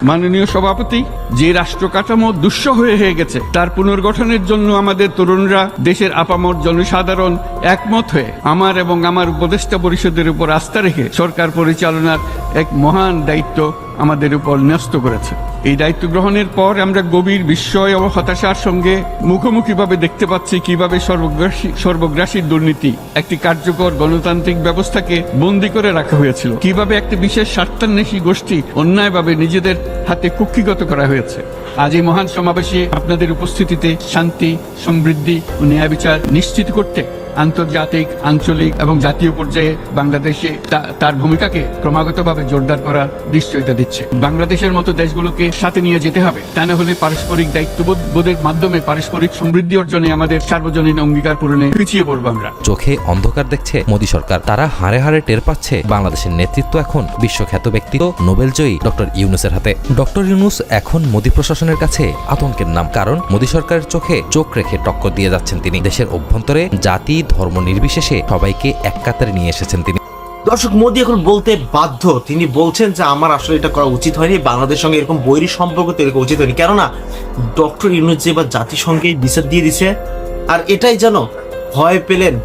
মাননীয় সভাপতি, যে রাষ্ট্র কাঠামো দুঃসহ হয়ে হয়ে গেছে, তার পুনর্গঠনের জন্য আমাদের তরুণরা দেশের আপামর জনসাধারণ একমত হয়ে আমার এবং আমার উপদেষ্টা পরিষদের উপর আস্থা রেখে সরকার পরিচালনার এক মহান দায়িত্ব আমাদের উপর ন্যস্ত করেছে। এই দায়িত্ব গ্রহণের পর আমরা গভীর বিস্ময় ও হতাশার সঙ্গে মুখোমুখিভাবে দেখতে পাচ্ছি কীভাবে সর্বগ্রাসী সর্বগ্রাসী দুর্নীতি একটি কার্যকর গণতান্ত্রিক ব্যবস্থাকে বন্দী করে রাখা হয়েছিল। কীভাবে একটি বিশেষ স্বার্থান্বেষী গোষ্ঠী অন্যায়ভাবে নিজেদের হাতে কুক্ষিগত করা হয়েছে। আজ এই মহান সমাবেশে আপনাদের উপস্থিতিতে শান্তি, সমৃদ্ধি ও ন্যায় বিচার নিশ্চিত করতে আন্তর্জাতিক, আঞ্চলিক এবং জাতীয় পর্যায়ে বাংলাদেশে তার ভূমিকাকে ক্রমাগতভাবে জোরদার করার নিশ্চয়তা দিচ্ছে। বাংলাদেশের মতো দেশগুলোকে সাথে নিয়ে যেতে হবে, তা না হলে পারস্পরিক দায়িত্ববোধ, বোধের মাধ্যমে পারস্পরিক সমৃদ্ধি অর্জনে আমাদের সার্বজনীন অঙ্গীকার পূরণে পিছিয়ে পড়ব আমরা। চোখে অন্ধকার দেখছে মোদী সরকার, তারা হাড়ে হাড়ে টের পাচ্ছে বাংলাদেশের নেতৃত্ব এখন বিশ্বখ্যাত ব্যক্তিত্ব নোবেলজয়ী ডক্টর ইউনুসের হাতে। ডক্টর ইউনুস এখন মোদী প্রশাসনের কাছে আতঙ্কের নাম, কারণ মোদী সরকারের চোখে চোখ রেখে টক্কর দিয়ে যাচ্ছেন তিনি। দেশের অভ্যন্তরে জাতি ধর্ম নির্বিশেষে সবাইকে এক কাতারে নিয়ে এসেছেন তিনি। দর্শক, মোদী এখন বলতে বাধ্য। তিনি বলছেন যে, আমার আসলে এটা করা উচিত হয়নি, বাংলাদেশের সঙ্গে এরকম বৈরী সম্পর্ক তৈরি করা উচিত হয়নি। কেননা, ডক্টর ইউনুস বা জাতিসংঘে বিচার দিয়ে দিছে, আর এটাই যেন ভয় পেলেন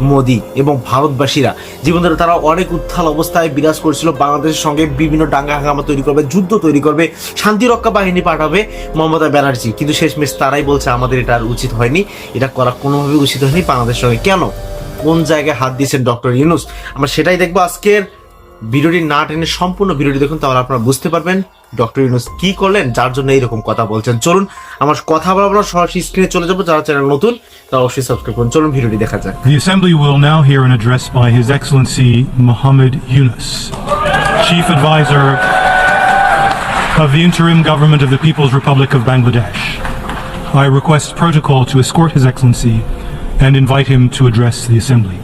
মোদী এবং ভারতবাসীরা। জীবনের তারা অনেক উত্থাল অবস্থায় বিরাজ করছিল। বাংলাদেশের সঙ্গে বিভিন্ন ডাঙ্গা হাঙ্গামা তৈরি করবে, যুদ্ধ তৈরি করবে শান্তিরক্ষা বাহিনী পাঠাবে মমতা ব্যানার্জি। কিন্তু শেষমেশ তারাই বলছে, আমাদের এটা আর উচিত হয়নি। এটা করা কোনোভাবে উচিত হয়নি বাংলাদেশের সঙ্গে। কেন? কোন জায়গায় হাত দিয়েছেন ডক্টর ইউনুস? আমরা সেটাই দেখব আজকের ভিডিওটি না টেনে সম্পূর্ণ ভিডিওটি দেখুন, তাহলে আপনারা বুঝতে পারবেন ডক্টর ইউনুস কি করলেন যার জন্য এইরকম কথা বলছেন চলুন আমার কথা বলা আমরা সরাসরি স্ক্রিনে চলে যাব যারা চ্যানেল নতুন তারা অবশ্যই সাবস্ক্রাইব করুন চলুন ভিডিওটি দেখা যাক The Assembly will now hear an address by His Excellency Mohammed Yunus, Chief Advisor of the Interim Government of the People's Republic of Bangladesh. I request protocol to escort His Excellency and invite him to address the Assembly.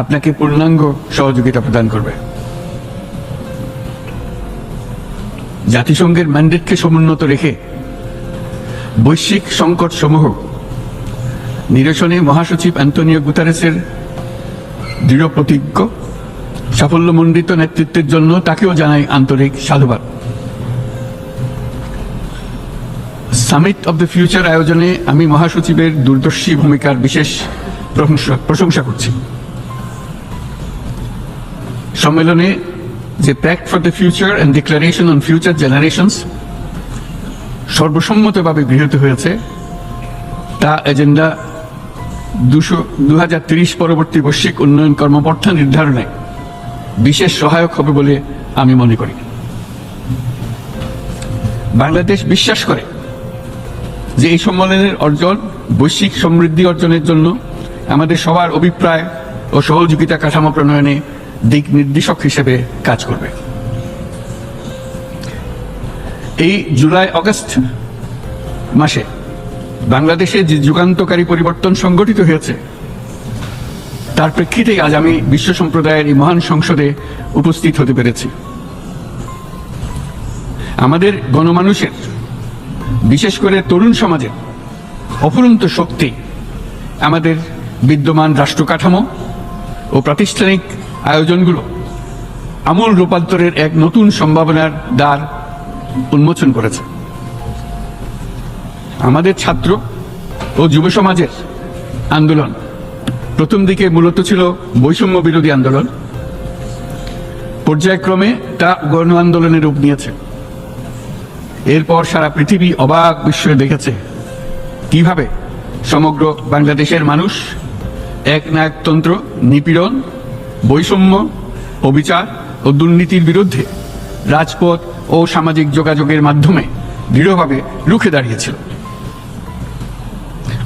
আপনাকে পূর্ণাঙ্গ সহযোগিতা প্রদান করবে। জাতিসংঘের ম্যান্ডেটকে সমুন্নত রেখে বৈশ্বিক সংকট সমূহ নিরসনে মহাসচিব অ্যান্টনিও গুতারেসের দৃঢ় প্রতিজ্ঞ, সাফল্যমণ্ডিত নেতৃত্বের জন্য তাকেও জানাই আন্তরিক সাধুবাদ। সামিট অব দ্য ফিউচার আয়োজনে আমি মহাসচিবের দূরদর্শী ভূমিকার বিশেষ প্রশংসা প্রশংসা করছি। সম্মেলনে যে pact for the future and declaration on future generations সর্বসম্মতভাবে গৃহীত হয়েছে, তা এজেন্ডা দুশো দু পরবর্তী বৈশ্বিক উন্নয়ন কর্মপন্থা নির্ধারণে বিশেষ সহায়ক হবে বলে আমি মনে করি। বাংলাদেশ বিশ্বাস করে যে এই সম্মেলনের অর্জন, বৈশ্বিক সমৃদ্ধি অর্জনের জন্য আমাদের সবার অভিপ্রায় ও সহযোগিতা কাঠামো প্রণয়নে দিক নির্দেশক হিসেবে কাজ করবে। এই জুলাই অগস্ট মাসে বাংলাদেশে যে যুগান্তকারী পরিবর্তন সংগঠিত হয়েছে, তার প্রেক্ষিতেই আজ আমি বিশ্ব সম্প্রদায়ের এই মহান সংসদে উপস্থিত হতে পেরেছি। আমাদের গণমানুষের, বিশেষ করে তরুণ সমাজের অফুরন্ত শক্তি, আমাদের বিদ্যমান রাষ্ট্র কাঠামো ও প্রাতিষ্ঠানিক আয়োজনগুলো আমূল রূপান্তরের এক নতুন সম্ভাবনার দ্বার উন্মোচন করেছে। আমাদের ছাত্র ও যুব সমাজের আন্দোলন প্রথম দিকে মূলত ছিল বৈষম্য বিরোধী আন্দোলন। পর্যায়ক্রমে তা গণ আন্দোলনের রূপ নিয়েছে। এরপর সারা পৃথিবী অবাক বিস্ময়ে দেখেছে কীভাবে সমগ্র বাংলাদেশের মানুষ এক একনায়কতন্ত্র, নিপীড়ন বৈষম্য, অবিচার ও দুর্নীতির বিরুদ্ধে রাজপথ ও সামাজিক যোগাযোগের মাধ্যমে দৃঢ়ভাবে রুখে দাঁড়িয়েছিল।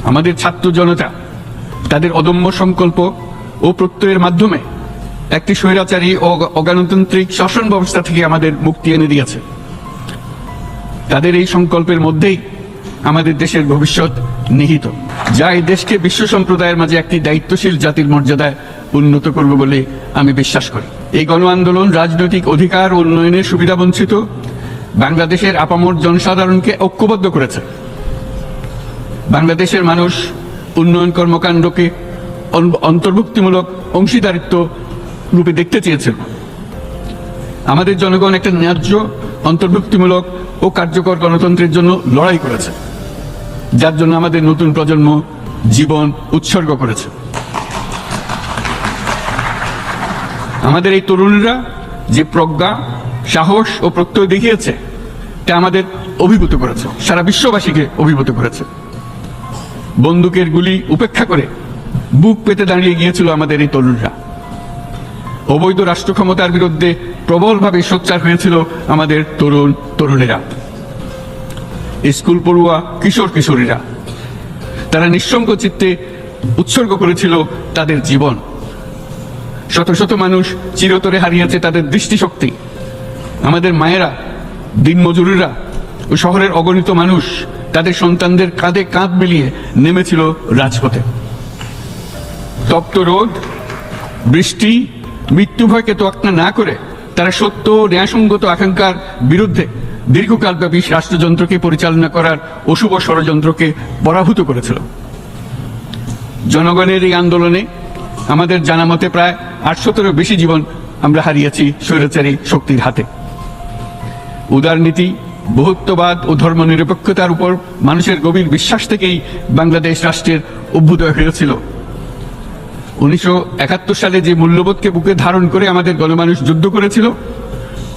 আমাদের ছাত্র জনতা তাদের অদম্য সংকল্প ও প্রত্যয়ের মাধ্যমে একটি স্বৈরাচারী ও অগণতান্ত্রিক শাসন ব্যবস্থা থেকে আমাদের মুক্তি এনে দিয়েছে। তাদের এই সংকল্পের মধ্যেই আমাদের দেশের ভবিষ্যৎ নিহিত। যা এই দেশকে বিশ্ব সম্প্রদায়ের মাঝে একটি দায়িত্বশীল জাতির মর্যাদায় উন্নত করবে বলে আমি বিশ্বাস করি। এই গণ আন্দোলন রাজনৈতিক অধিকার উন্নয়নের সুবিধা বঞ্চিত, বাংলাদেশের আপামর জনসাধারণকে ঐক্যবদ্ধ করেছে। বাংলাদেশের মানুষ উন্নয়ন কর্মকাণ্ডকে অন্তর্ভুক্তিমূলক অংশীদারিত্ব রূপে দেখতে চেয়েছিল আমাদের জনগণ একটা ন্যায্য, অন্তর্ভুক্তিমূলক ও কার্যকর গণতন্ত্রের জন্য লড়াই করেছে, যার জন্য আমাদের নতুন প্রজন্ম জীবন উৎসর্গ করেছে। আমাদের এই তরুণরা যে প্রজ্ঞা, সাহস ও প্রত্যয় দেখিয়েছে তা আমাদের অভিভূত করেছে। সারা বিশ্ববাসীকে অভিভূত করেছে। বন্দুকের গুলি উপেক্ষা করে বুক পেতে দাঁড়িয়ে গিয়েছিল আমাদের এই তরুণরা। অবৈধ রাষ্ট্র ক্ষমতার বিরুদ্ধে প্রবলভাবে সোচ্চার হয়েছিল আমাদের তরুণ তরুণীরা। স্কুল পড়ুয়া কিশোর কিশোরীরা, তারা নিঃসঙ্গ চিত্তে উৎসর্গ করেছিল তাদের জীবন। শত শত মানুষ চিরতরে হারিয়েছে তাদের দৃষ্টিশক্তি। আমাদের মায়েরা, দিনমজুরিরা ও শহরের অগণিত মানুষ তাদের সন্তানদের কাঁধে কাঁধ মিলিয়ে নেমেছিল রাজপথে। তপ্ত রোদ, বৃষ্টি, মৃত্যু ভয়কে তোয়াক্কা না করে তারা সত্য ন্যায়সঙ্গত আকাঙ্ক্ষার বিরুদ্ধে দীর্ঘকালব্যাপী রাষ্ট্রযন্ত্রকে পরিচালনা করার অশুভ ষড়যন্ত্রকে পরাভূত করেছিল। জনগণের এই আন্দোলনে আমাদের জানা মতে প্রায় আটশোতেরও বেশি জীবন আমরা হারিয়েছি স্বৈরাচারী শক্তির হাতে। উদারনীতি বহুত্ববাদ ও ধর্মনিরপেক্ষতার উপর মানুষের গভীর বিশ্বাস থেকেই বাংলাদেশ রাষ্ট্রের অভ্যুদয় হয়েছিল। উনিশশো একাত্তর সালে যে মূল্যবোধকে বুকে ধারণ করে আমাদের গণমানুষ যুদ্ধ করেছিল,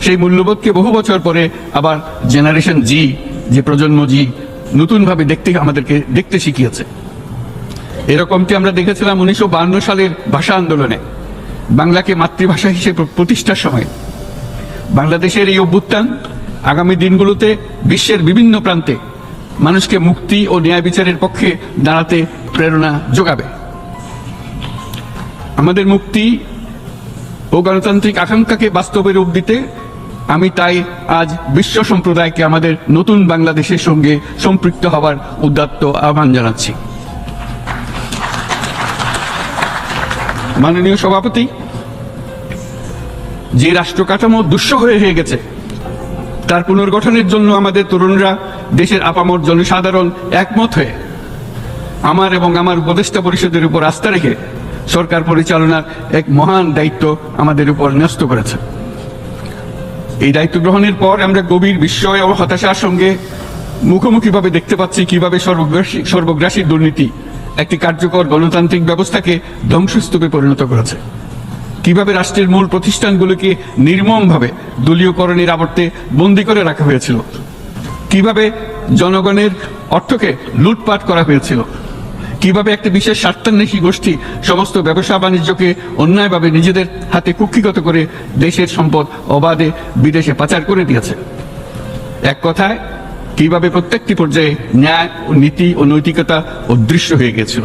সেই মূল্যবোধকে বহু বছর পরে আবার জেনারেশন জি, যে প্রজন্ম জি, নতুনভাবে দেখতে আমাদেরকে দেখতে শিখিয়েছে। এরকমটি আমরা দেখেছিলাম উনিশশো বান্ন সালের ভাষা আন্দোলনে, বাংলাকে মাতৃভাষা হিসেবে প্রতিষ্ঠার সময়। বাংলাদেশের এই অভ্যুত্থান আগামী দিনগুলোতে বিশ্বের বিভিন্ন প্রান্তে মানুষকে মুক্তি ও ন্যায় বিচারের পক্ষে দাঁড়াতে প্রেরণা যোগাবে। আমাদের মুক্তি ও গণতান্ত্রিক আকাঙ্ক্ষাকে বাস্তবে রূপ দিতে আমি তাই আজ বিশ্ব সম্প্রদায়কে আমাদের নতুন বাংলাদেশের সঙ্গে সম্পৃক্ত হওয়ার উদ্যাত্ত আহ্বান জানাচ্ছি। মাননীয় সভাপতি, যে রাষ্ট্র কাঠামো দুঃসহ হয়ে হয়ে গেছে, তার পুনর্গঠনের জন্য আমাদের তরুণরা দেশের আপামর জনসাধারণ একমত হয়ে আমার এবং আমার উপদেষ্টা পরিষদের উপর আস্থা রেখে সরকার পরিচালনার এক মহান দায়িত্ব আমাদের উপর ন্যস্ত করেছে। এই দায়িত্ব গ্রহণের পর আমরা গভীর বিস্ময় ও হতাশার সঙ্গে মুখোমুখিভাবে দেখতে পাচ্ছি কীভাবে সর্বগ্রাসী সর্বগ্রাসী দুর্নীতি একটি কার্যকর গণতান্ত্রিক ব্যবস্থাকে ধ্বংসস্তূপে পরিণত করেছে। কীভাবে রাষ্ট্রের মূল প্রতিষ্ঠানগুলোকে নির্মমভাবে দলীয়করণের আবর্তে বন্দি করে রাখা হয়েছিল? কীভাবে জনগণের অর্থকে লুটপাট করা হয়েছিল? কীভাবে একটি বিশেষ স্বার্থান্বেষী গোষ্ঠী সমস্ত ব্যবসা বাণিজ্যকে অন্যায়ভাবে নিজেদের হাতে কুক্ষিগত করে দেশের সম্পদ অবাধে বিদেশে পাচার করে দিয়েছে? এক কথায় কীভাবে প্রত্যেকটি পর্যায়ে ন্যায় ও নীতি ও নৈতিকতা অদৃশ্য হয়ে গেছিল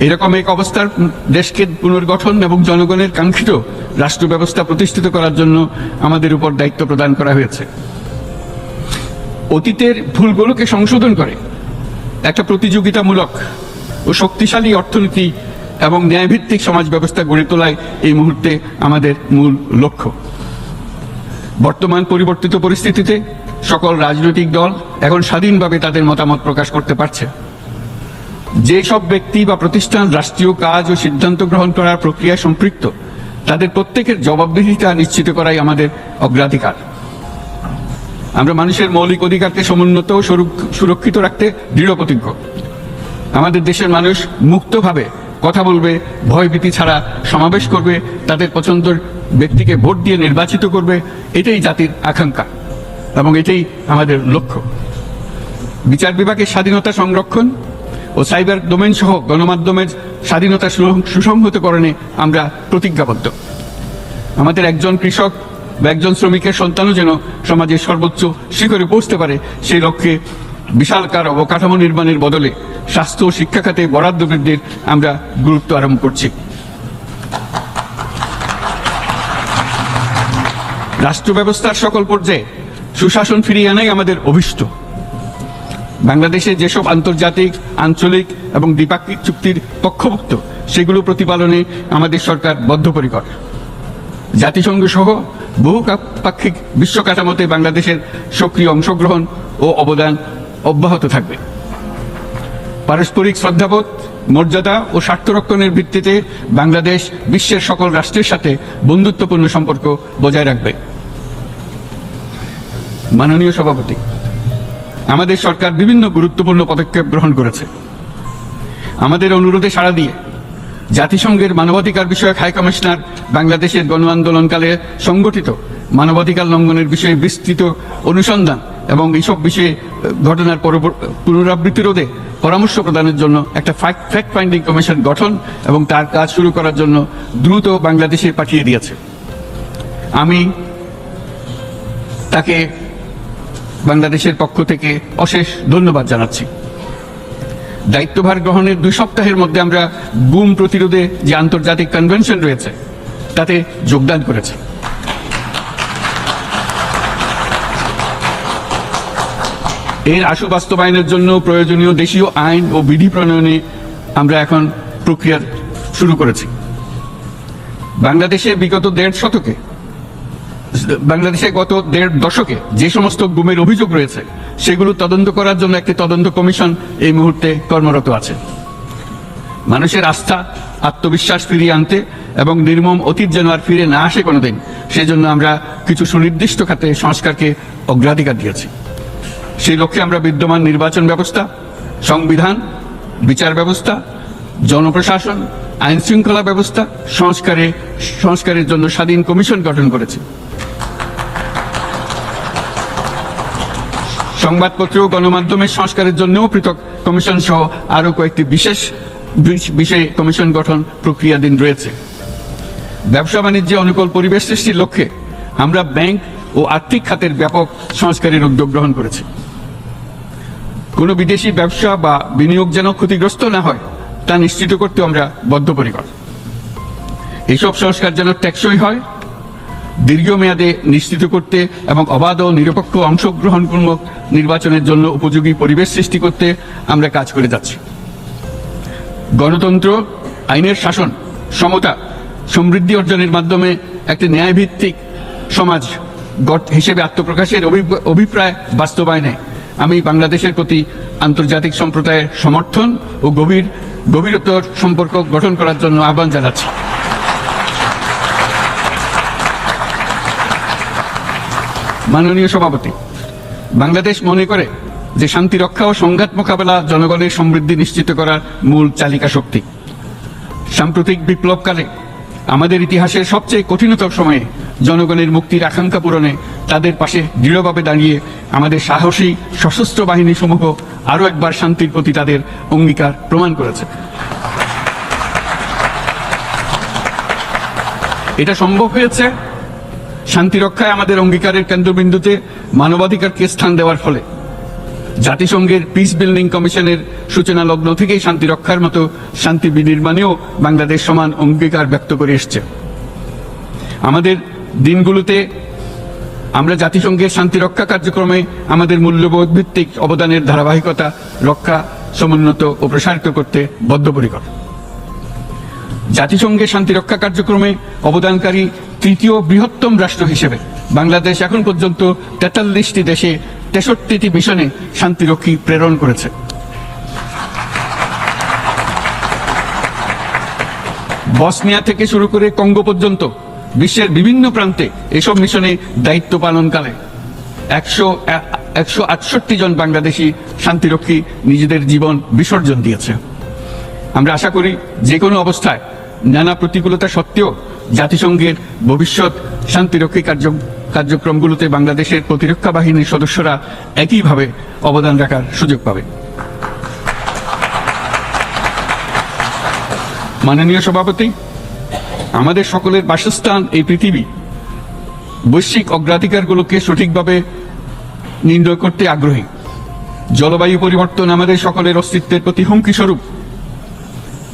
এরকম এক অবস্থার দেশকে পুনর্গঠন এবং জনগণের কাঙ্ক্ষিত রাষ্ট্র ব্যবস্থা প্রতিষ্ঠিত করার জন্য আমাদের উপর দায়িত্ব প্রদান করা হয়েছে। অতীতের ভুলগুলোকে সংশোধন করে, একটা প্রতিযোগিতামূলক ও শক্তিশালী অর্থনীতি এবং ন্যায়ভিত্তিক সমাজ ব্যবস্থা গড়ে তোলায় এই মুহূর্তে আমাদের মূল লক্ষ্য। বর্তমান পরিবর্তিত পরিস্থিতিতে সকল রাজনৈতিক দল এখন স্বাধীনভাবে তাদের মতামত প্রকাশ করতে পারছে। যে সব ব্যক্তি বা প্রতিষ্ঠান রাষ্ট্রীয় কাজ ও সিদ্ধান্ত গ্রহণ করার প্রক্রিয়ায় সম্পৃক্ত, তাদের প্রত্যেকের জবাবদিহিতা নিশ্চিত করাই আমাদের অগ্রাধিকার। আমরা মানুষের মৌলিক অধিকারকে সমুন্নত ও সুরক্ষিত রাখতে দৃঢ় প্রতিজ্ঞ। আমাদের দেশের মানুষ মুক্তভাবে কথা বলবে, ভয়ভীতি ছাড়া সমাবেশ করবে, তাদের পছন্দের ব্যক্তিকে ভোট দিয়ে নির্বাচিত করবে, এটাই জাতির আকাঙ্ক্ষা। এবং এটাই আমাদের লক্ষ্য। বিচার বিভাগের স্বাধীনতা সংরক্ষণ ও সাইবার ডোমেন সহ গণমাধ্যমের স্বাধীনতা সুসংহতকরণে আমরা প্রতিজ্ঞাবদ্ধ। আমাদের একজন কৃষক বা একজন শ্রমিকের সন্তানও যেন সমাজের সর্বোচ্চ শিখরে পৌঁছতে পারে, সেই লক্ষ্যে বিশালকার অবকাঠামো নির্মাণের বদলে স্বাস্থ্য ও শিক্ষা খাতে বরাদ্দ বৃদ্ধির আমরা গুরুত্ব আরম্ভ করছি। রাষ্ট্র ব্যবস্থার সকল পর্যায়ে সুশাসন ফিরিয়ে আনাই আমাদের অভিষ্ট। বাংলাদেশে যেসব আন্তর্জাতিক, আঞ্চলিক এবং দ্বিপাক্ষিক চুক্তির পক্ষভুক্ত, সেগুলো প্রতিপালনে আমাদের সরকার বদ্ধপরিকর। জাতিসংঘ সহ বহু পাক্ষিক বিশ্ব কাঠামোতে বাংলাদেশের সক্রিয় অংশগ্রহণ ও অবদান অব্যাহত থাকবে। পারস্পরিক শ্রদ্ধাবোধ, মর্যাদা ও স্বার্থ রক্ষণের ভিত্তিতে বাংলাদেশ বিশ্বের সকল রাষ্ট্রের সাথে বন্ধুত্বপূর্ণ সম্পর্ক বজায় রাখবে। মাননীয় সভাপতি, আমাদের সরকার বিভিন্ন গুরুত্বপূর্ণ পদক্ষেপ গ্রহণ করেছে। আমাদের অনুরোধে সাড়া দিয়ে জাতিসংঘের মানবাধিকার বিষয়ক হাই কমিশনার বাংলাদেশের গণ আন্দোলনকালে সংগঠিত মানবাধিকার লঙ্ঘনের বিষয়ে বিস্তৃত অনুসন্ধান এবং এইসব বিষয়ে ঘটনার পুনরাবৃত্তি রোধে পরামর্শ প্রদানের জন্য একটা ফ্যাক্ট ফাইন্ডিং কমিশন গঠন এবং তার কাজ শুরু করার জন্য দ্রুত বাংলাদেশে পাঠিয়ে দিয়েছে। আমি তাকে বাংলাদেশের পক্ষ থেকে অশেষ ধন্যবাদ জানাচ্ছি। দায়িত্বভার গ্রহণের দুই সপ্তাহের মধ্যে আমরা গুম প্রতিরোধে যে আন্তর্জাতিক কনভেনশন রয়েছে, তাতে যোগদান করেছে। এর আশু বাস্তবায়নের জন্য প্রয়োজনীয় দেশীয় আইন ও বিধি প্রণয়নে আমরা এখন প্রক্রিয়া শুরু করেছি। বাংলাদেশে বিগত দেড় শতকে বাংলাদেশে গত দেড় দশকে যে সমস্ত গুমের অভিযোগ রয়েছে, সেগুলো তদন্ত করার জন্য একটি তদন্ত কমিশন এই মুহূর্তে কর্মরত আছে। মানুষের আস্থা, আত্মবিশ্বাস ফিরিয়ে আনতে এবং নির্মম অতীত যেন আর ফিরে না আসে কোনোদিন, সেজন্য আমরা কিছু সুনির্দিষ্ট খাতে সংস্কারকে অগ্রাধিকার দিয়েছি। সেই লক্ষ্যে আমরা বিদ্যমান নির্বাচন ব্যবস্থা, সংবিধান, বিচার ব্যবস্থা, জনপ্রশাসন আইন শৃঙ্খলা ব্যবস্থা, সংস্কারে, সংস্কারের জন্য স্বাধীন কমিশন গঠন করেছি। সংবাদপত্র ও গণমাধ্যমের সংস্কারের জন্যও পৃথক কমিশন সহ আরও কয়েকটি বিশেষ বিষ- বিষয়ে কমিশন গঠন প্রক্রিয়াধীন রয়েছে। ব্যবসা বাণিজ্যে অনুকূল পরিবেশ সৃষ্টির লক্ষ্যে আমরা ব্যাংক ও আর্থিক খাতের ব্যাপক সংস্কারের উদ্যোগ গ্রহণ করেছি। কোনো বিদেশি ব্যবসা বা বিনিয়োগ যেন ক্ষতিগ্রস্ত না হয়, তা নিশ্চিত করতে আমরা বদ্ধপরিকর। এইসব সংস্কার যেন টেকসই হয় দীর্ঘমেয়াদে নিশ্চিত করতে এবং অবাধ ও নিরপেক্ষ অংশগ্রহণপূর্বক নির্বাচনের জন্য উপযোগী পরিবেশ সৃষ্টি করতে আমরা কাজ করে যাচ্ছি। গণতন্ত্র, আইনের শাসন, সমতা, সমৃদ্ধি অর্জনের মাধ্যমে একটি ন্যায়ভিত্তিক সমাজ হিসেবে আত্মপ্রকাশের অভিপ্রায় বাস্তবায়নে আমি বাংলাদেশের প্রতি আন্তর্জাতিক সম্প্রদায়ের সমর্থন ও গভীর, গভীরতর সম্পর্ক গঠন করার জন্য আহ্বান জানাচ্ছি। মাননীয় সভাপতি, বাংলাদেশ মনে করে যে শান্তি রক্ষা ও সংঘাত মোকাবেলা জনগণের সমৃদ্ধি নিশ্চিত করার মূল চালিকা শক্তি। সাম্প্রতিক বিপ্লবকালে আমাদের ইতিহাসের সবচেয়ে কঠিনতম সময়ে জনগণের মুক্তির আকাঙ্ক্ষা পূরণে তাদের পাশে দৃঢ়ভাবে দাঁড়িয়ে আমাদের সাহসী সশস্ত্র বাহিনী সমূহ আরও একবার শান্তির প্রতি তাদের অঙ্গীকার প্রমাণ করেছে। এটা সম্ভব হয়েছে শান্তি রক্ষায় আমাদের অঙ্গীকারের কেন্দ্রবিন্দুতে মানবাধিকারকে স্থান দেওয়ার ফলে জাতিসংঘের পিস বিল্ডিং কমিশনের সূচনা লগ্ন থেকেই শান্তি রক্ষার মতো শান্তি বিনির্মাণেও বাংলাদেশ সমান অঙ্গীকার ব্যক্ত করে এসছে। আমাদের দিনগুলোতে আমরা জাতিসংঘের শান্তি রক্ষা কার্যক্রমে আমাদের মূল্যবোধ ভিত্তিক অবদানের ধারাবাহিকতা, রক্ষা, সমুন্নত ও প্রসারিত করতে বদ্ধপরিকর। জাতিসংঘের শান্তি রক্ষা কার্যক্রমে অবদানকারী তৃতীয় বৃহত্তম রাষ্ট্র হিসেবে। বাংলাদেশ এখন পর্যন্ত তেতাল্লিশটি দেশে তেষট্টিটি মিশনে শান্তিরক্ষী প্রেরণ করেছে। বসনিয়া থেকে শুরু করে কঙ্গো পর্যন্ত বিশ্বের বিভিন্ন প্রান্তে এসব মিশনে দায়িত্ব পালনকালে একশো একশো আটষট্টি জন বাংলাদেশি শান্তিরক্ষী নিজেদের জীবন বিসর্জন দিয়েছে। আমরা আশা করি যে কোনো অবস্থায় নানা প্রতিকূলতা সত্ত্বেও জাতিসংঘের ভবিষ্যৎ শান্তিরক্ষী কার্য, কার্যক্রমগুলোতে বাংলাদেশের প্রতিরক্ষা বাহিনীর সদস্যরা একইভাবে অবদান রাখার সুযোগ পাবে। মাননীয় সভাপতি, আমাদের সকলের বাসস্থান এই পৃথিবী। বৈশ্বিক অগ্রাধিকারগুলোকে সঠিকভাবে নির্ণয় করতে আগ্রহী। জলবায়ু পরিবর্তন আমাদের সকলের অস্তিত্বের প্রতি হুমকি স্বরূপ।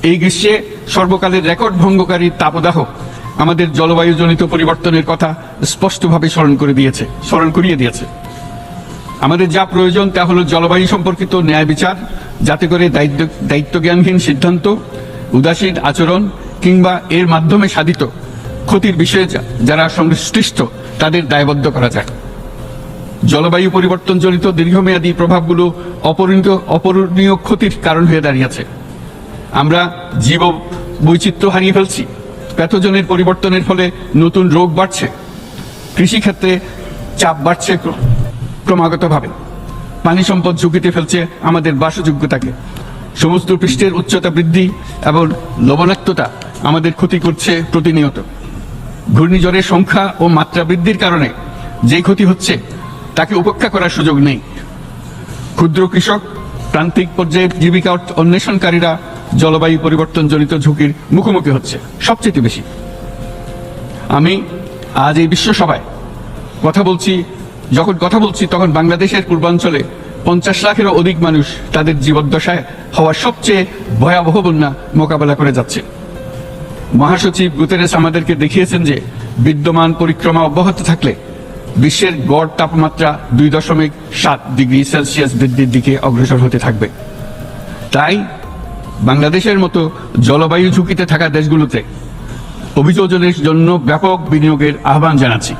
এই গ্রীষ্মে সর্বকালের রেকর্ড ভঙ্গকারী তাপদাহ আমাদের জলবায়ুজনিত পরিবর্তনের কথা স্পষ্টভাবে স্মরণ করে দিয়েছে, স্মরণ করিয়ে দিয়েছে। আমাদের যা প্রয়োজন তা হলো জলবায়ু সম্পর্কিত ন্যায় বিচার, যাতে করে দায়িত্ব দায়িত্বজ্ঞানহীন সিদ্ধান্ত, উদাসীন আচরণ কিংবা এর মাধ্যমে সাধিত ক্ষতির বিষয়ে যারা সংশ্লিষ্ট, তাদের দায়বদ্ধ করা যায়। জলবায়ু পরিবর্তনজনিত দীর্ঘমেয়াদী প্রভাবগুলো অপরিণত অপরণীয় ক্ষতির কারণ হয়ে দাঁড়িয়েছে। আমরা জীব বৈচিত্র্য হারিয়ে ফেলছি। প্যাথোজনের পরিবর্তনের ফলে নতুন রোগ বাড়ছে। কৃষিক্ষেত্রে চাপ বাড়ছে ক্রমাগতভাবে। পানি সম্পদ ঝুঁকিতে ফেলছে আমাদের বাসযোগ্যতাকে। সমুদ্র পৃষ্ঠের উচ্চতা বৃদ্ধি এবং লবণাক্ততা আমাদের ক্ষতি করছে প্রতিনিয়ত। ঘূর্ণিঝড়ের সংখ্যা ও মাত্রা বৃদ্ধির কারণে যে ক্ষতি হচ্ছে, তাকে উপেক্ষা করার সুযোগ নেই। ক্ষুদ্র কৃষক, প্রান্তিক পর্যায়ে জীবিকা অন্বেষণকারীরা জলবায়ু পরিবর্তনজনিত ঝুঁকির মুখোমুখি হচ্ছে, সবচেয়ে বেশি। আমি আজ এই বিশ্ব সভায় কথা বলছি, যখন কথা বলছি, তখন বাংলাদেশের পূর্বাঞ্চলে পঞ্চাশ লাখেরও অধিক মানুষ তাদের জীবদ্দশায় হওয়া সবচেয়ে ভয়াবহ বন্যা মোকাবেলা করে যাচ্ছে। মহাসচিব গুতেরেস আমাদেরকে দেখিয়েছেন যে, বিদ্যমান পরিক্রমা অব্যাহত থাকলে বিশ্বের গড় তাপমাত্রা দুই দশমিক সাত ডিগ্রি সেলসিয়াস বৃদ্ধির দিকে অগ্রসর হতে থাকবে। তাই বাংলাদেশের মতো জলবায়ু ঝুঁকিতে থাকা দেশগুলোতে অভিযোজনের জন্য ব্যাপক বিনিয়োগের আহ্বান জানাচ্ছি।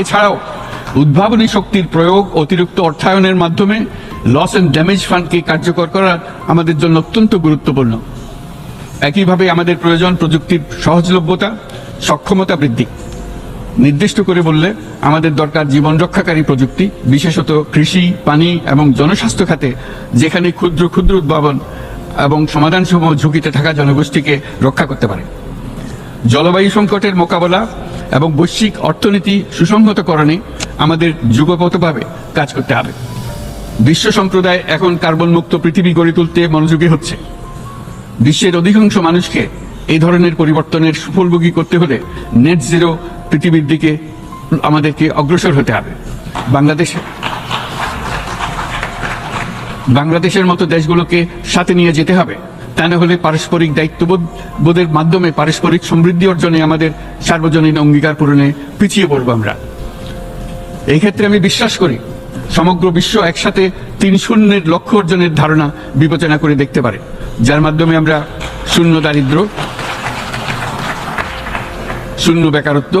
এছাড়াও উদ্ভাবনী শক্তির প্রয়োগ অতিরিক্ত অর্থায়নের মাধ্যমে লস এন্ড ড্যামেজ ফান্ডকে কার্যকর করা আমাদের জন্য অত্যন্ত গুরুত্বপূর্ণ। একইভাবে আমাদের প্রয়োজন প্রযুক্তির সহজলভ্যতা, সক্ষমতা বৃদ্ধি। নির্দিষ্ট করে বললে আমাদের দরকার জীবন রক্ষাকারী প্রযুক্তি, বিশেষত কৃষি, পানি এবং জনস্বাস্থ্য খাতে, যেখানে ক্ষুদ্র ক্ষুদ্র উদ্ভাবন এবং সমাধানসমূহ ঝুঁকিতে থাকা জনগোষ্ঠীকে রক্ষা করতে পারে। জলবায়ু সংকটের মোকাবেলা এবং বৈশ্বিক অর্থনীতি সুসংহতকরণে আমাদের যুগপথভাবে কাজ করতে হবে। বিশ্ব সম্প্রদায় এখন কার্বন মুক্ত পৃথিবী গড়ে তুলতে মনোযোগী হচ্ছে। বিশ্বের অধিকাংশ মানুষকে এই ধরনের পরিবর্তনের সুফলভোগী করতে হলে নেট জিরো পৃথিবীর দিকে আমাদেরকে অগ্রসর হতে হবে। বাংলাদেশ বাংলাদেশের মতো দেশগুলোকে সাথে নিয়ে যেতে হবে। তা হলে পারস্পরিক দায়িত্ববোধ বোধের মাধ্যমে পারস্পরিক সমৃদ্ধি অর্জনে আমাদের সার্বজনীন অঙ্গীকার পূরণে পিছিয়ে পড়ব আমরা। এই ক্ষেত্রে আমি বিশ্বাস করি, সমগ্র বিশ্ব একসাথে তিন শূন্যের লক্ষ্য অর্জনের ধারণা বিবেচনা করে দেখতে পারে, যার মাধ্যমে আমরা শূন্য দারিদ্র শূন্য বেকারত্ব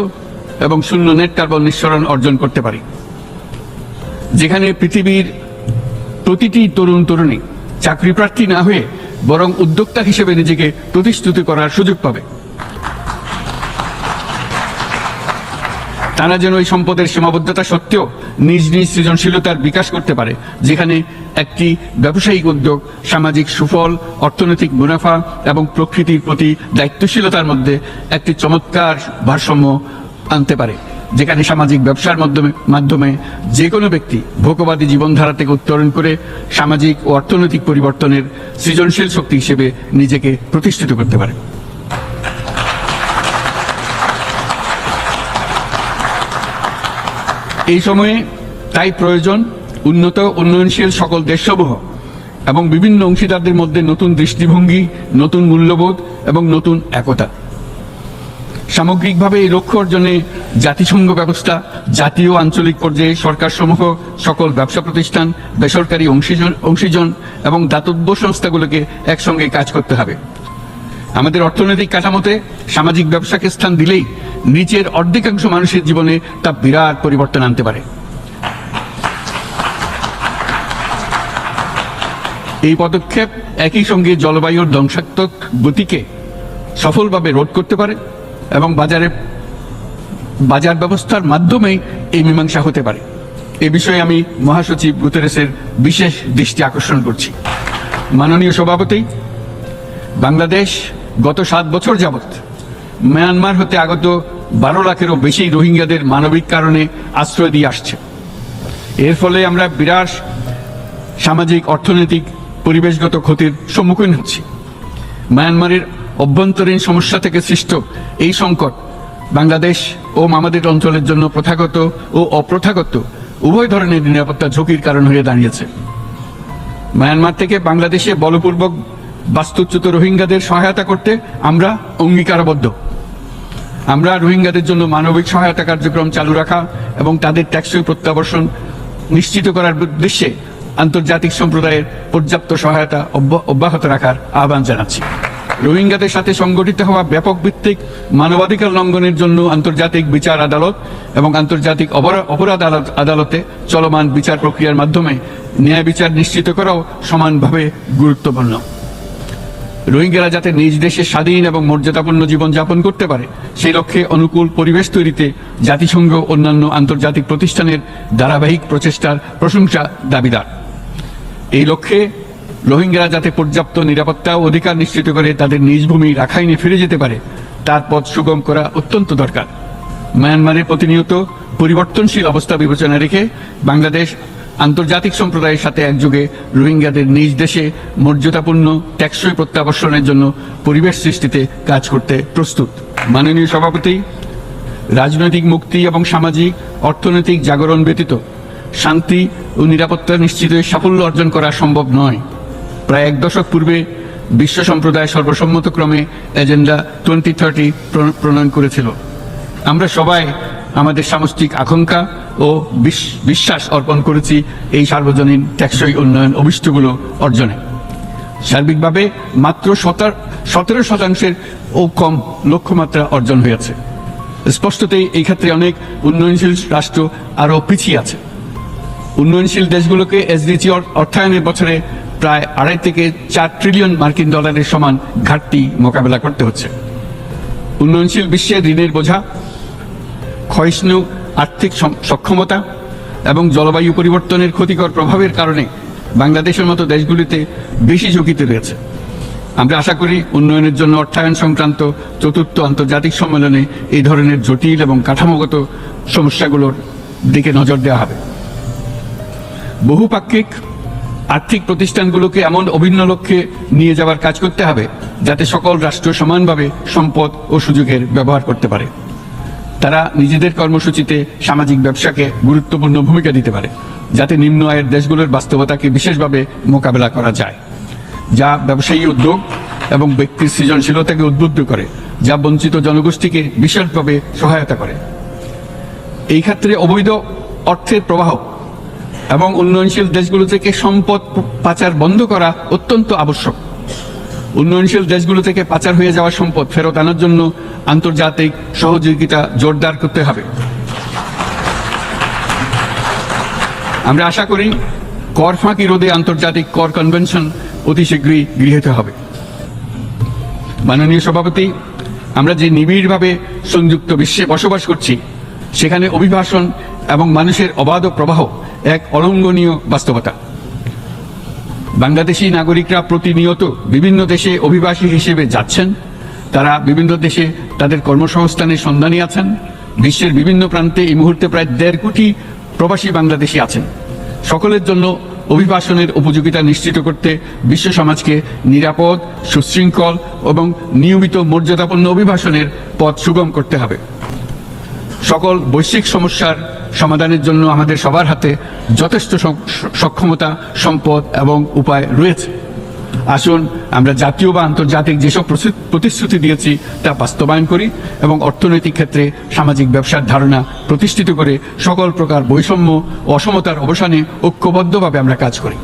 এবং শূন্য নেট কার্বন নিঃসরণ অর্জন করতে পারি। যেখানে পৃথিবীর প্রতিটি তরুণ তরুণী চাকরি প্রার্থী না হয়ে বরং উদ্যোক্তা হিসেবে নিজেকে প্রতিশ্রুতি করার সুযোগ পাবে। তারা যেন ওই সম্পদের সীমাবদ্ধতা সত্ত্বেও নিজ নিজ সৃজনশীলতার বিকাশ করতে পারে, যেখানে একটি ব্যবসায়িক উদ্যোগ, সামাজিক সুফল, অর্থনৈতিক মুনাফা এবং প্রকৃতির প্রতি দায়িত্বশীলতার মধ্যে একটি চমৎকার ভারসাম্য আনতে পারে, যেখানে সামাজিক ব্যবসার মাধ্যমে মাধ্যমে যে কোনো ব্যক্তি ভোগবাদী জীবনধারা থেকে উত্তরণ করে সামাজিক ও অর্থনৈতিক পরিবর্তনের সৃজনশীল শক্তি হিসেবে নিজেকে প্রতিষ্ঠিত করতে পারে। এই সময়ে তাই প্রয়োজন উন্নত উন্নয়নশীল সকল দেশসমূহ এবং বিভিন্ন অংশীদারদের মধ্যে নতুন দৃষ্টিভঙ্গি, নতুন মূল্যবোধ এবং নতুন একতা। সামগ্রিকভাবে এই লক্ষ্য অর্জনে জাতিসংঘ ব্যবস্থা, জাতীয় আঞ্চলিক পর্যায়ে সরকার সমূহ সকল ব্যবসা প্রতিষ্ঠান, বেসরকারি অংশীজন অংশীজন এবং দাতব্য সংস্থাগুলোকে একসঙ্গে কাজ করতে হবে। আমাদের অর্থনৈতিক কাঠামোতে সামাজিক ব্যবসাকে স্থান দিলেই নিচের অর্ধেকাংশ মানুষের জীবনে তা বিরাট পরিবর্তন আনতে পারে। এই পদক্ষেপ একই সঙ্গে জলবায়ুর ধ্বংসাত্মক গতিকে সফলভাবে রোধ করতে পারে এবং বাজারে বাজার ব্যবস্থার মাধ্যমেই এই মীমাংসা হতে পারে। এ বিষয়ে আমি মহাসচিব গুতেরেসের বিশেষ দৃষ্টি আকর্ষণ করছি। মাননীয় সভাপতি, বাংলাদেশ গত সাত বছর যাবৎ মায়ানমার হতে আগত বারো লাখেরও বেশি রোহিঙ্গাদের মানবিক কারণে আশ্রয় দিয়ে আসছে। এর ফলে আমরা বিরাট সামাজিক, অর্থনৈতিক, পরিবেশগত ক্ষতির সম্মুখীন হচ্ছি। মায়ানমারের অভ্যন্তরীণ সমস্যা থেকে সৃষ্ট এই সংকট বাংলাদেশ ও মামাদের অঞ্চলের জন্য প্রথাগত ও অপ্রথাগত উভয় ধরনের নিরাপত্তা ঝুঁকির কারণ হয়ে দাঁড়িয়েছে। মায়ানমার থেকে বাংলাদেশে বলপূর্বক বাস্তুচ্যুত রোহিঙ্গাদের সহায়তা করতে আমরা অঙ্গীকারবদ্ধ। আমরা রোহিঙ্গাদের জন্য মানবিক সহায়তা কার্যক্রম চালু রাখা এবং তাদের ট্যাক্সই প্রত্যাবর্ষণ নিশ্চিত করার উদ্দেশ্যে আন্তর্জাতিক সম্প্রদায়ের পর্যাপ্ত সহায়তা অব্য- অব্যাহত রাখার আহ্বান জানাচ্ছি। রোহিঙ্গাদের সাথে সংগঠিত হওয়া ব্যাপক ভিত্তিক মানবাধিকার লঙ্ঘনের জন্য আন্তর্জাতিক বিচার আদালত এবং আন্তর্জাতিক অপরা- অপরাধ আদালতে চলমান বিচার প্রক্রিয়ার মাধ্যমে ন্যায় বিচার নিশ্চিত করাও সমানভাবে গুরুত্বপূর্ণ। রোহিঙ্গারা যাতে নিজ দেশে স্বাধীন এবং মর্যাদাপূর্ণ জীবন যাপন করতে পারে, সেই লক্ষ্যে অনুকূল পরিবেশ তৈরিতে জাতিসংঘ অন্যান্য আন্তর্জাতিক প্রতিষ্ঠানের ধারাবাহিক প্রচেষ্টার প্রশংসা দাবিদার। এই লক্ষ্যে রোহিঙ্গারা যাতে পর্যাপ্ত নিরাপত্তা ও অধিকার নিশ্চিত করে তাদের নিজ ভূমি রাখাইনে ফিরে যেতে পারে, তার পথ সুগম করা অত্যন্ত দরকার। মায়ানমারের প্রতিনিয়ত পরিবর্তনশীল অবস্থা বিবেচনা রেখে বাংলাদেশ আন্তর্জাতিক সম্প্রদায়ের সাথে একযোগে রোহিঙ্গাদের নিজ দেশে মর্যাদাপূর্ণ টেকসই প্রত্যাবর্ষণের জন্য পরিবেশ সৃষ্টিতে কাজ করতে প্রস্তুত। মাননীয় সভাপতি, রাজনৈতিক মুক্তি এবং সামাজিক, অর্থনৈতিক জাগরণ ব্যতীত শান্তি ও নিরাপত্তা নিশ্চিত সাফল্য অর্জন করা সম্ভব নয়। প্রায় এক দশক পূর্বে বিশ্ব সম্প্রদায় সর্বসম্মতক্রমে এজেন্ডা টোয়েন্টি থার্টি প্রণয়ন করেছিল। আমরা সবাই আমাদের সামষ্টিক আকাঙ্ক্ষা ও বিশ- বিশ্বাস অর্পণ করেছি এই সার্বজনীন টেকসই উন্নয়ন অভিষ্টগুলো অর্জনে। সার্বিকভাবে মাত্র সতেরো শতাংশের ও কম লক্ষ্যমাত্রা অর্জন হয়েছে। স্পষ্টতই এই ক্ষেত্রে অনেক উন্নয়নশীল রাষ্ট্র আরও পিছিয়ে আছে। উন্নয়নশীল দেশগুলোকে এসডিজি অর্থায়নের বছরে প্রায় আড়াই থেকে চার ট্রিলিয়ন মার্কিন ডলারের সমান ঘাটতি মোকাবেলা করতে হচ্ছে। উন্নয়নশীল বিশ্বের ঋণের বোঝা ক্ষয়িষ্ণু আর্থিক সক্ষমতা এবং জলবায়ু পরিবর্তনের ক্ষতিকর প্রভাবের কারণে বাংলাদেশের মতো দেশগুলিতে বেশি ঝুঁকিতে রয়েছে। আমরা আশা করি উন্নয়নের জন্য অর্থায়ন সংক্রান্ত চতুর্থ আন্তর্জাতিক সম্মেলনে এই ধরনের জটিল এবং কাঠামোগত সমস্যাগুলোর দিকে নজর দেওয়া হবে। বহুপাক্ষিক আর্থিক প্রতিষ্ঠানগুলোকে এমন অভিন্ন লক্ষ্যে নিয়ে যাওয়ার কাজ করতে হবে যাতে সকল রাষ্ট্র সমানভাবে সম্পদ ও সুযোগের ব্যবহার করতে পারে। তারা নিজেদের কর্মসূচিতে সামাজিক ব্যবসাকে গুরুত্বপূর্ণ ভূমিকা দিতে পারে, যাতে নিম্ন আয়ের দেশগুলোর বাস্তবতাকে বিশেষভাবে মোকাবেলা করা যায়, যা ব্যবসায়ী উদ্যোগ এবং ব্যক্তির সৃজনশীলতাকে উদ্বুদ্ধ করে, যা বঞ্চিত জনগোষ্ঠীকে বিশেষভাবে সহায়তা করে। এই ক্ষেত্রে অবৈধ অর্থের প্রবাহ এবং উন্নয়নশীল দেশগুলো থেকে সম্পদ পাচার বন্ধ করা অত্যন্ত আবশ্যক। উন্নয়নশীল দেশগুলো থেকে পাচার হয়ে যাওয়া সম্পদ ফেরত আনার জন্য আন্তর্জাতিক সহযোগিতা জোরদার করতে হবে। আমরা আশা করি কর ফাঁকি রোধে আন্তর্জাতিক কর কনভেনশন অতি শীঘ্রই গৃহীত হবে। মাননীয় সভাপতি, আমরা যে নিবিড়ভাবে সংযুক্ত বিশ্বে বসবাস করছি, সেখানে অভিবাসন এবং মানুষের অবাধ প্রবাহ এক অলঙ্ঘনীয় বাস্তবতা। বাংলাদেশি নাগরিকরা প্রতিনিয়ত বিভিন্ন দেশে অভিবাসী হিসেবে যাচ্ছেন। তারা বিভিন্ন দেশে তাদের কর্মসংস্থানের সন্ধানী আছেন। বিশ্বের বিভিন্ন প্রান্তে এই মুহূর্তে প্রায় দেড় কোটি প্রবাসী বাংলাদেশি আছেন। সকলের জন্য অভিবাসনের উপযোগিতা নিশ্চিত করতে বিশ্ব সমাজকে নিরাপদ, সুশৃঙ্খল এবং নিয়মিত মর্যাদাপূর্ণ অভিবাসনের পথ সুগম করতে হবে। সকল বৈশ্বিক সমস্যার সমাধানের জন্য আমাদের সবার হাতে যথেষ্ট সক্ষমতা, সম্পদ এবং উপায় রয়েছে। আসুন, আমরা জাতীয় বা আন্তর্জাতিক যেসব প্রতিশ্রুতি দিয়েছি তা বাস্তবায়ন করি এবং অর্থনৈতিক ক্ষেত্রে সামাজিক ব্যবসার ধারণা প্রতিষ্ঠিত করে সকল প্রকার বৈষম্য অসমতার অবসানে ঐক্যবদ্ধভাবে আমরা কাজ করি।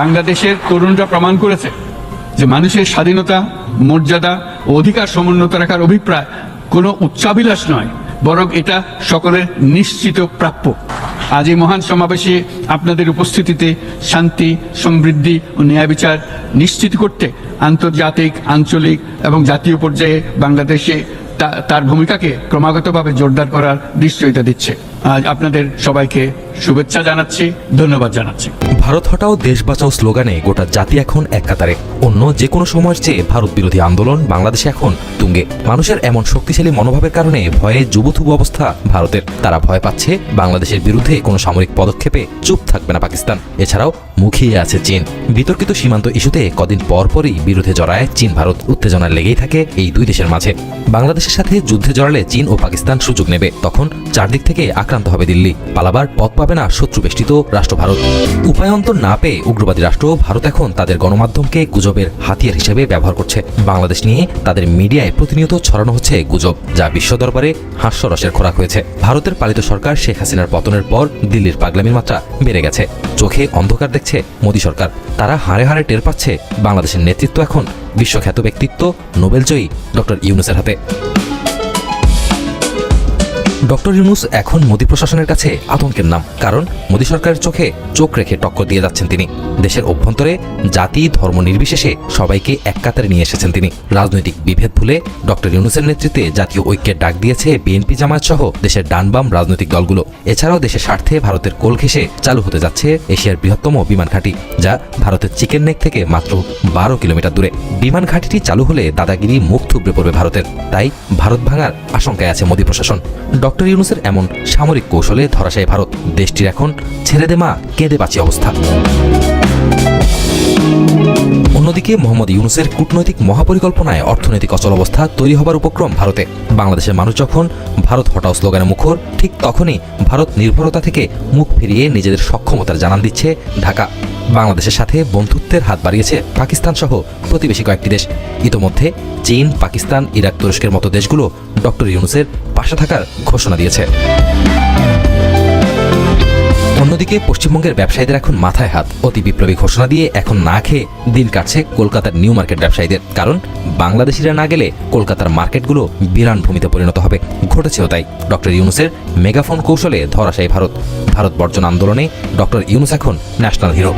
বাংলাদেশের তরুণরা প্রমাণ করেছে যে মানুষের স্বাধীনতা, মর্যাদা ও অধিকার সমুন্নত রাখার অভিপ্রায় কোনো উচ্চাভিলাষ নয়, বরং এটা সকলের নিশ্চিত প্রাপ্য। আজ এই মহান সমাবেশে আপনাদের উপস্থিতিতে শান্তি, সমৃদ্ধি ও ন্যায় বিচার নিশ্চিত করতে আন্তর্জাতিক, আঞ্চলিক এবং জাতীয় পর্যায়ে বাংলাদেশে তার ভূমিকাকে ক্রমাগতভাবে জোরদার করার নিশ্চয়তা দিচ্ছে। আজ আপনাদের সবাইকে শুভেচ্ছা জানাচ্ছি, ধন্যবাদ জানাচ্ছি। ভারত হটাও দেশ বাঁচাও স্লোগানে গোটা জাতি এখন এক কাতারে। অন্য যে কোনো সময়ের চেয়ে ভারত বিরোধী আন্দোলন বাংলাদেশে এখন তুঙ্গে। মানুষের এমন শক্তিশালী মনোভাবের কারণে ভয়ে যুবথুবু অবস্থা ভারতের। তারা ভয় পাচ্ছে বাংলাদেশের বিরুদ্ধে কোনো সামরিক পদক্ষেপে চুপ থাকবে না পাকিস্তান। এছাড়াও মুখিয়ে আছে চীন। বিতর্কিত সীমান্ত ইস্যুতে কদিন পর পরই বিরুদ্ধে জড়ায় চীন ভারত। উত্তেজনা লেগেই থাকে এই দুই দেশের মাঝে। বাংলাদেশের সাথে যুদ্ধে জড়ালে চীন ও পাকিস্তান সুযোগ নেবে। তখন চারদিক থেকে আক্রান্ত হবে দিল্লি। পালাবার পথ পাবে না শত্রু বেষ্টিত রাষ্ট্র ভারত। উপায়ন্তর না পেয়ে উগ্রবাদী রাষ্ট্র ভারত এখন তাদের গণমাধ্যমকে গুজবের হাতিয়ার হিসেবে ব্যবহার করছে। বাংলাদেশ নিয়ে তাদের মিডিয়ায় প্রতিনিয়ত ছড়ানো হচ্ছে গুজব, যা বিশ্ব দরবারে হাস্যরসের খোরাক হয়েছে। ভারতের পালিত সরকার শেখ হাসিনার পতনের পর দিল্লির পাগলামির মাত্রা বেড়ে গেছে। চোখে অন্ধকার দেখছে মোদী সরকার। তারা হাড়ে হাড়ে টের পাচ্ছে বাংলাদেশের নেতৃত্ব এখন বিশ্বখ্যাত ব্যক্তিত্ব, নোবেলজয়ী ডক্টর ইউনুসের হাতে। ডক্টর ইউনুস এখন মোদী প্রশাসনের কাছে আতঙ্কের নাম, কারণ মোদী সরকারের চোখে চোখ রেখে টক্কর দিয়ে যাচ্ছেন তিনি। দেশের অভ্যন্তরে জাতি, ধর্ম নির্বিশেষে সবাইকে এক কাতারে নিয়ে এসেছেন তিনি। রাজনৈতিক বিভেদ ভুলে ডক্টর ইউনুসের নেতৃত্বে জাতীয় ঐক্যের ডাক দিয়েছে বিএনপি জামায়াত সহ দেশের ডানবাম রাজনৈতিক দলগুলো। এছাড়াও দেশের স্বার্থে ভারতের কোল ঘেঁষে চালু হতে যাচ্ছে এশিয়ার বৃহত্তম বিমান ঘাঁটি, যা ভারতের চিকেন নেক থেকে মাত্র বারো কিলোমিটার দূরে। বিমান ঘাঁটিটি চালু হলে দাদাগিরি মুখ থুবড়ে পড়বে ভারতের। তাই ভারত ভাঙার আশঙ্কায় আছে মোদী প্রশাসন। ডক্টর ইউনুসের এমন সামরিক কৌশলে ধরাশায় ভারত, দেশটির এখন ছেড়ে দে মা, কেঁদে বাঁচি অবস্থা। অন্যদিকে মোহাম্মদ ইউনুসের কূটনৈতিক মহাপরিকল্পনায় অর্থনৈতিক অচল অবস্থা তৈরি হবার উপক্রম ভারতে। বাংলাদেশের মানুষ যখন ভারত হটাও স্লোগানে মুখর, ঠিক তখনই ভারত নির্ভরতা থেকে মুখ ফিরিয়ে নিজেদের সক্ষমতার জানান দিচ্ছে ঢাকা। বাংলাদেশের সাথে বন্ধুত্বের হাত বাড়িয়েছে পাকিস্তান সহ প্রতিবেশী কয়েকটি দেশ। ইতোমধ্যে চীন, পাকিস্তান, ইরাক, তুরস্কের মতো দেশগুলো ডক্টর ইউনুসের পাশে থাকার ঘোষণা দিয়েছে। অন্যদিকে পশ্চিমবঙ্গের ব্যবসায়ীদের এখন মাথায় হাত। অতি বিপ্লবী ঘোষণা দিয়ে এখন না খেয়ে দিন কাটছে কলকাতার নিউ মার্কেট ব্যবসায়ীদের। কারণ বাংলাদেশিরা না গেলে কলকাতার মার্কেটগুলো বিরান ভূমিতে পরিণত হবে। ঘটেছেও তাই। ডক্টর ইউনুসের মেগাফোন কৌশলে ধরাশায়ী ভারত। ভারত বর্জন আন্দোলনে ডক্টর ইউনুস এখন ন্যাশনাল হিরো।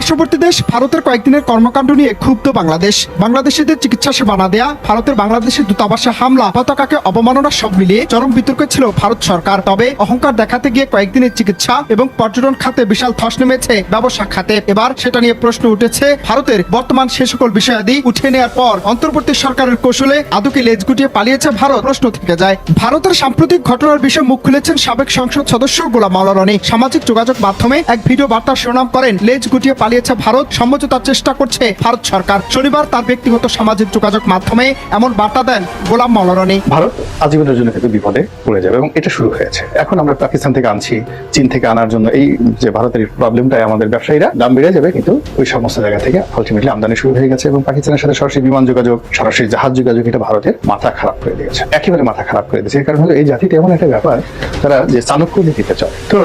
পার্শ্ববর্তী দেশ ভারতের কয়েকদিনের কর্মকাণ্ড নিয়ে ক্ষুব্ধ বাংলাদেশ। বাংলাদেশিদের চিকিৎসা সেবা না দেয়া, ভারতের বাংলাদেশের দূতাবাসে হামলা পতাকাকে অবমাননা সব মিলিয়ে চরম বিতর্কে ছিল ভারত সরকার। তবে অহংকার দেখাতে গিয়ে কয়েকদিনের চিকিৎসা এবং পর্যটন খাতে বিশাল ধস নেমেছে ব্যবসা খাতে। এবার সেটা নিয়ে প্রশ্ন উঠেছে ভারতের বর্তমান সে সকল বিষয়াদি উঠিয়ে নেওয়ার পর অন্তর্বর্তী সরকারের কৌশলে আদুকে লেজ গুটিয়ে পালিয়েছে ভারত। প্রশ্ন থেকে যায়, ভারতের সাম্প্রতিক ঘটনার বিষয়ে মুখ খুলেছেন সাবেক সংসদ সদস্য গোলাম মাওলা রনি। সামাজিক যোগাযোগ মাধ্যমে এক ভিডিও বার্তা শিরোনাম করেন লেজ গুটিয়ে পালিয়েছে ভারত। সমঝোতার চেষ্টা করছে ভারত সরকার। শনিবার তার ব্যক্তিগত সামাজিক যোগাযোগ মাধ্যমে এমন বার্তা দেন গোলাম মাওলা রনি ভারত আজীবনের জন্য কিন্তু বিপদে পড়ে যাবে এবং এটা শুরু হয়েছে। এখন আমরা পাকিস্তান থেকে আনছি, চীন থেকে আনার জন্য এই যে ভারতের প্রবলেমটাই আমাদের ব্যবসায়ীরা দাম বেড়ে যাবে, কিন্তু ওই সমস্ত জায়গা থেকে আলটিমেটলি আমদানি শুরু হয়ে গেছে এবং পাকিস্তানের সাথে সরাসরি বিমান যোগাযোগ, সরাসরি জাহাজ যোগাযোগ এটা ভারতের মাথা খারাপ করে দিয়েছে। একেবারে মাথা খারাপ করে দিয়েছে। কারণ হলো এই জাতিতে এমন একটা ব্যাপার, তারা যে চাণক্য নীতিতে চলে। তো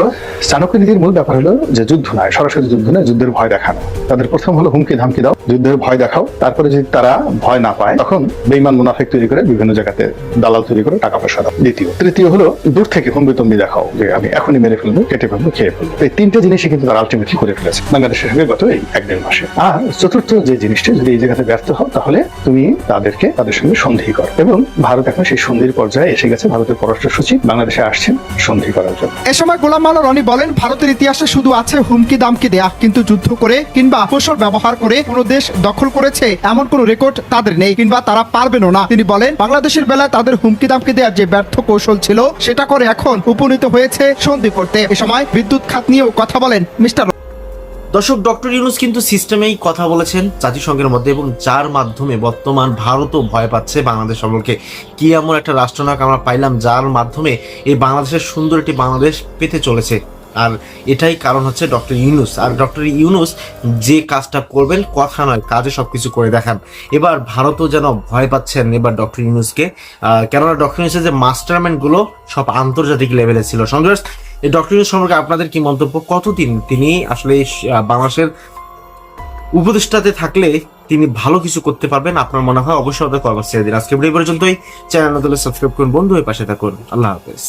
চাণক্য নীতির মূল ব্যাপার হলো যে যুদ্ধ নয়, সরাসরি যুদ্ধ নয়, যুদ্ধের ভয় দেখানো। তাদের প্রথম হলো হুমকি ধামকি দাও, যুদ্ধের ভয় দেখাও। তারপরে যদি তারা ভয় না পায়, তখন বেইমান মুনাফেক তৈরি করে বিভিন্ন জায়গাতে দালাল তৈরি করে টাকা পয়সা দাও। দ্বিতীয়। তৃতীয় হলো, দূর থেকে হুমকি তম্বি দেখাও যে আমি এখনই মেরে ফেলব, কেটে ফেলব, খেয়ে ফেলব। এই তিনটে জিনিসই কিন্তু তারা আলটিমেটলি করে ফেলেছে বাংলাদেশের সঙ্গে গত এই এক দেড় মাসে। আর চতুর্থ যে জিনিসটা, যদি এই জায়গাতে ব্যর্থ হও, তাহলে তুমি তাদেরকে তাদের সঙ্গে সন্ধি করো। এবং ভারত এখন সেই সন্ধির পর্যায়ে এসে গেছে। ভারতের পররাষ্ট্র সচিব বাংলাদেশে আসছেন সন্ধি করার জন্য। এ সময় গোলাম মাওলা রনি বলেন, ভারতের ইতিহাসে শুধু আছে হুমকি দামকি দেয়া, কিন্তু যুদ্ধ করে কিংবা কৌশল ব্যবহার করে কোনো দেশ দখল করেছে, এমন কোনো রেকর্ড তাদের নেই কিংবা তারা পারবেনও না। তিনি বলেন, বাংলাদেশের বেলায় তাদের হুমকি দামকি দেওয়ার যে ব্যর্থ কৌশল ছিল, সেটা করে এখন উপনীত হয়েছে সন্ধি করতে। এ সময় বিদ্যুৎ খাত নিয়েও কথা বলেন মিস্টার দর্শক, ডক্টর ইউনুস কিন্তু সিস্টেমেই কথা বলেছেন জাতিসংঘের মধ্যে এবং যার মাধ্যমে বর্তমান ভারতও ভয় পাচ্ছে বাংলাদেশ সম্পর্কে। কি এমন একটা রাষ্ট্রনায়ক আমরা পাইলাম যার মাধ্যমে এই বাংলাদেশের সুন্দর একটি বাংলাদেশ পেতে চলেছে। আর এটাই কারণ হচ্ছে ডক্টর ইউনুস। আর ডক্টর ইউনুস যে কাজটা করবেন, কথা নয়, কাজে সব কিছু করে দেখান। এবার ভারতও যেন ভয় পাচ্ছেন এবার ডক্টর ইউনুসকে। কেননা ডক্টর ইউনুসের যে মাস্টারমাইন্ডগুলো সব আন্তর্জাতিক লেভেলে ছিল। এই ডক্টর ইউনুস সম্পর্কে আপনাদের কি মন্তব্য? কতদিন তিনি আসলে এই বাংলাদেশের উপদেষ্টাতে থাকলে তিনি ভালো কিছু করতে পারবেন? আপনার মনে হয় অবশ্যই ওদের কর্মসূচি দিন আজকে ভিডিও পর্যন্তই। চ্যানেল সাবস্ক্রাইব করুন। বন্ধু হয়ে পাশে থাকুন। আল্লাহ হাফেজ।